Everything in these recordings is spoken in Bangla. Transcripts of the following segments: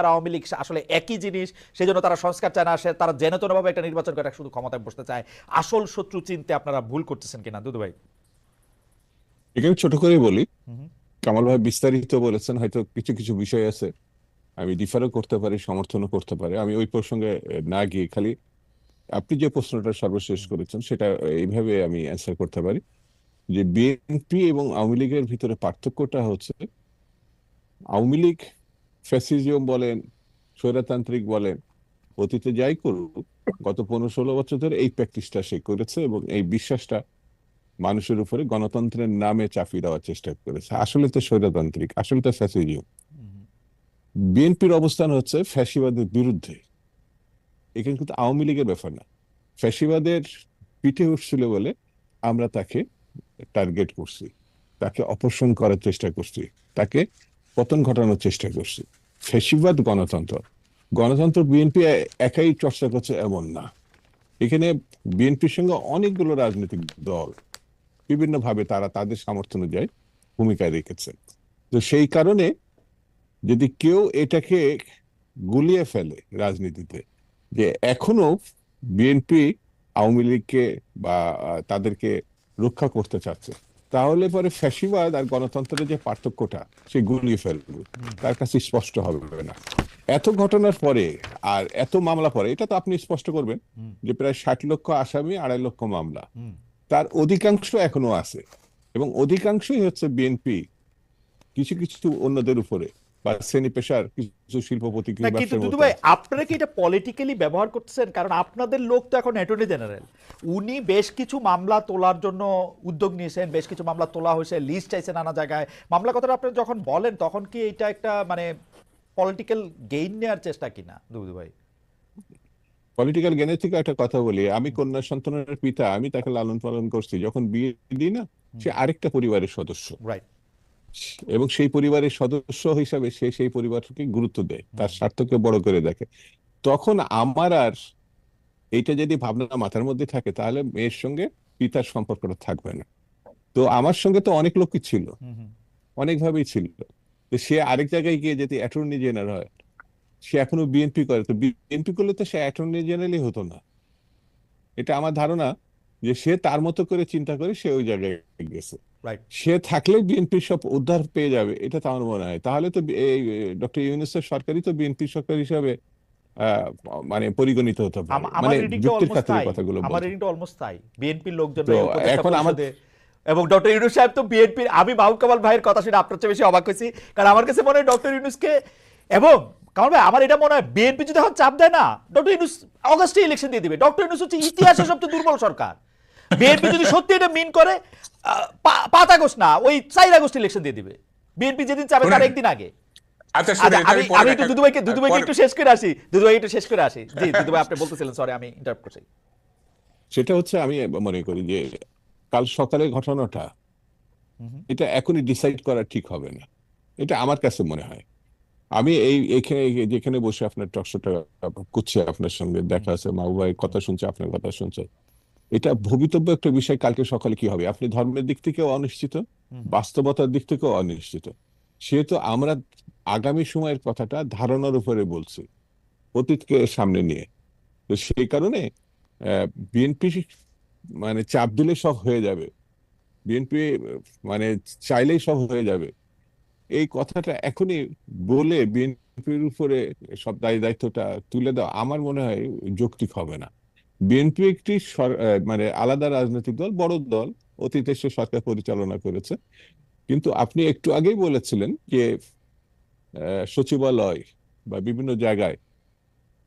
আর আওয়ামী লীগ আসলে একই জিনিস সেই জন্য তারা সংস্কার চায় না সে তারা জেনেতনভাবে একটা নির্বাচন করে শুধু ক্ষমতায় বসতে চায়। আসল শত্রু চিনতে আপনারা ভুল করতেছেন কিনা দুদু ভাই? ছোট করে বলি। কামাল ভাই বিস্তারিত বলেছেন হয়তো কিছু কিছু বিষয় আছে। আমি ডিফারও করতে পারি সমর্থনও করতে পারি। আমি ওই প্রসঙ্গে না গিয়ে খালি আপনি যে প্রশ্নটা সর্বশেষ করেছেন সেটা এইভাবে আমি অ্যান্সার করতে পারি যে বিএনপি এবং আওয়ামী লীগের ভিতরে পার্থক্যটা হচ্ছে আওয়ামী লীগ ফ্যাসিজম বলেন, স্বৈরতান্ত্রিক বলেন, অতীতে যাই করুক, গত পনেরো ষোলো বছর ধরে এই প্র্যাকটিসটা সে করেছে এবং এই বিশ্বাসটা মানুষের উপরে গণতন্ত্রের নামে চাপিয়ে দেওয়ার চেষ্টা করেছে। আসলে তো স্বৈরতান্ত্রিক, আসলে তো ফ্যাসিজম। বিএনপির অবস্থান হচ্ছে ফ্যাসিবাদের বিরুদ্ধে। এখানে কিন্তু আওয়ামী লীগের ব্যাপার না। ফ্যাসিবাদের পিঠে উঠছিল বলে আমরা তাকে টার্গেট করছি, তাকে অপসারণ করার চেষ্টা করছি। তাকে পতন ঘটানোর চেষ্টা করছি। ফ্যাসিবাদ গণতন্ত্র। গণতন্ত্র বিএনপি একাই চর্চা করছে এমন না। এখানে বিএনপির সঙ্গে অনেকগুলো রাজনৈতিক দল বিভিন্নভাবে তারা তাদের সামর্থ্য অনুযায়ী ভূমিকা রেখেছে। তো সেই কারণে যদি কেউ এটাকে গুলিয়ে ফেলে রাজনীতিতে যে এখনও বিএনপি আওয়ামী লীগকে বা তাদেরকে রক্ষা করতে চাচ্ছে তাহলে পরে ফ্যাসিবাদ আর গণতন্ত্রের যে পার্থক্যটা, সে গুলিয়ে ফেলবে। তার কাছে স্পষ্ট হবে না। এত ঘটনার পরে আর এত মামলা পরে, এটা তো আপনি স্পষ্ট করবেন যে প্রায় ষাট লক্ষ আসামি, আড়াই লক্ষ মামলা। তার অধিকাংশ এখনও আছে। এবং অধিকাংশই হচ্ছে বিএনপি, কিছু কিছু অন্যদের উপরে। বা শ্রেণি পেশার কিছু শিল্পপতি কিন্তু দুদু ভাই আপনারা কি এটা পলিটিক্যালি ব্যবহার করতেছেন? কারণ আপনাদের লোক তো এখন অ্যাটর্নি জেনারেল উনি বেশ কিছু মামলা তোলার জন্য উদ্যোগ নিয়েছেন বেশ কিছু মামলা তোলা হয়েছে লিস্ট চাইছে নানা জায়গায়। মামলা কথাটা আপনি যখন বলেন তখন কি এটা একটা মানে পলিটিক্যাল গেইন নেওয়ার চেষ্টা কিনা দুদু ভাই পলিটিক্যাল জ্ঞানের থেকে একটা কথা বলি। আমি কন্যা সন্তানের পিতা আমি তাকে লালন পালন করছি। যখন বিয়ে দিই না সে আরেকটা পরিবারের সদস্য। রাইট এবং সেই পরিবারের সদস্য হিসাবে সে সেই পরিবারকে গুরুত্ব দেয় তার স্বার্থকে বড় করে দেখে। তখন আমার আর এইটা যদি ভাবনা মাথার মধ্যে থাকে তাহলে মেয়ের সঙ্গে পিতার সম্পর্কটা থাকবে না। তো আমার সঙ্গে তো অনেক লোকই ছিল। অনেকভাবেই ছিল। তো সে আরেক জায়গায় গিয়ে যদি অ্যাটর্নি জেনারেল হয় সে এখনও বিএনপি করে। তো বিএনপি করলে তো সে অ্যাটর্নি জেনারেলই হতো না। এটা আমার ধারণা যে সে তার মতো করে চিন্তা করে সে ওই জায়গায় গেছে। সে থাকলে বিএনপির সব উদ্ধার পেয়ে যাবে এটা তো আমার মনে হয়। তাহলে তো এই ডক্টর ইউনুসের সরকারই তো বিএনপি সরকার হিসাবে মানে পরিগণিত হতে মানে যুক্তির খাতিরে কথাগুলো আমার রিডিংটা অলমোস্ট তাই। বিএনপির লোকজন এখন পরিষদে এবং ডক্টর ইউনুস সাহেব তো বিএনপির আমি মাহবুব কামাল ভাইয়ের কথা শুনে আপনার চেয়ে বেশি অবাক হয়েছি। কারণ আমার কাছে মনে হয় ডক্টর ইউনুসকে এবং কামাল ভাই আমার এটা মনে হয় বিএনপি যদি এখন চাপ দেয় না ডক্টর ইউনুস অগস্টে ইলেকশন দিয়ে দিবে। ডক্টর ইউনুস হচ্ছে ইতিহাসের সবচেয়ে দুর্বল সরকার। বিএনপি যদি সত্যি এটা মিন করে পাঁচ আগস্ট না ওই চার আগস্ট ইলেকশন দিয়ে দিবে। বিএনপি যেদিন চাবে তার একদিন আগে। আচ্ছা আচ্ছা আমি আমি একটু দুদুভাইকে দুদুভাইকে একটু শেষ করে আসি। দুদুভাই একটু শেষ করে আসি। জি দুদুভাই আপনি বলতেছিলেন সরি আমি ইন্টারাপ্ট করছি। সেটা হচ্ছে আমি মনে করি যে কাল সকালের ঘটনাটা এটা এখনই ডিসাইড করা ঠিক হবে না। এটা আমার কাছে মনে হয়। আমি এই এখানে যেখানে বসে আপনার টকশোটা করছি আপনার সঙ্গে দেখা আছে মা কথা শুনছে আপনার কথা শুনছে। এটা ভবিতব্য একটা বিষয় কালকে সকালে কি হবে? আপনি ধর্মের দিক থেকেও অনিশ্চিত বাস্তবতার দিক থেকেও অনিশ্চিত। সেহেতু আমরা আগামী সময়ের কথাটা ধারণার উপরে বলছি অতীতকে সামনে নিয়ে। তো সেই কারণে বিএনপি মানে চাপ দিলে সব হয়ে যাবে। বিএনপি মানে চাইলেই সব হয়ে যাবে। এই কথাটা এখনই বলে বিএনপির উপরে সব দায়ী দায়িত্বটা তুলে দেওয়া আমার মনে হয় যৌক্তিক হবে না। বিএনপি একটি মানে আলাদা রাজনৈতিক দল, বড় দল, অতীতে সে সরকার পরিচালনা করেছে। কিন্তু আপনি একটু আগেই বলেছিলেন যে সচিবালয় বা বিভিন্ন জায়গায়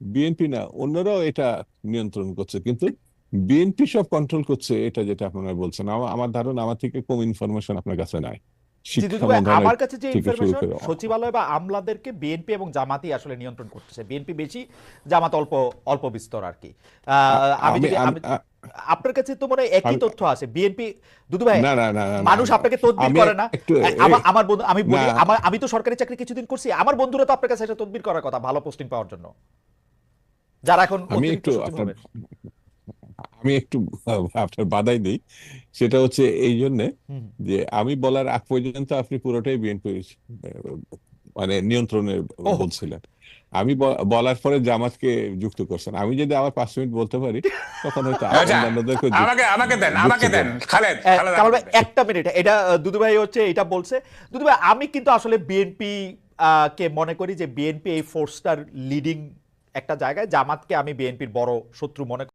বিএনপি না, অন্যরাও এটা নিয়ন্ত্রণ করছে। কিন্তু বিএনপি সব কন্ট্রোল করছে এটা যেটা আপনারা বলছেন। আমার ধারণা, আমার থেকে কম ইনফরমেশন আপনার কাছে নাই। আমার কাছে যে ইনফরমেশন সচিবালয় বা আমলাদেরকে বিএনপি এবং জামাতি আসলে নিয়ন্ত্রণ করতেছে। বিএনপি বেশি জামাত অল্প অল্প বিস্তর আর কি। আমি আপনার কাছে তো মনে একই তথ্য আছে? বিএনপি দুদু ভাই মানুষ আপনাকে তদবির করে না? আমার বন্ধু আমি বলি আমার আমি তো সরকারি চাকরি কিছুদিন করছি। আমার বন্ধুরা তো আপনার কাছে একটা তদবির করার কথা ভালো পোস্টিং পাওয়ার জন্য। যারা এখন আমি একটু আমি একটু আপনার বাধাই দিই। সেটা হচ্ছে এই জন্যে যে আমি বলার আগ পর্যন্ত আপনি পুরোটাই বিএনপি মানে নিয়ন্ত্রণে বলছিলেন। আমি বলার পরে জামাতকে যুক্ত করছেন। আমি যদি আবার পাঁচ মিনিট বলতে পারি তখন হয়তো আমাকে আমাকে দেন আমাকে দেন খালেদ কামাল ভাই একটা মিনিট এটা দুদু ভাই হচ্ছে এটা বলছে। দুদু ভাই আমি কিন্তু আসলে বিএনপি কে মনে করি যে বিএনপি এই ফোর্সটার লিডিং একটা জায়গায়। জামাতকে আমি বিএনপির বড় শত্রু মনে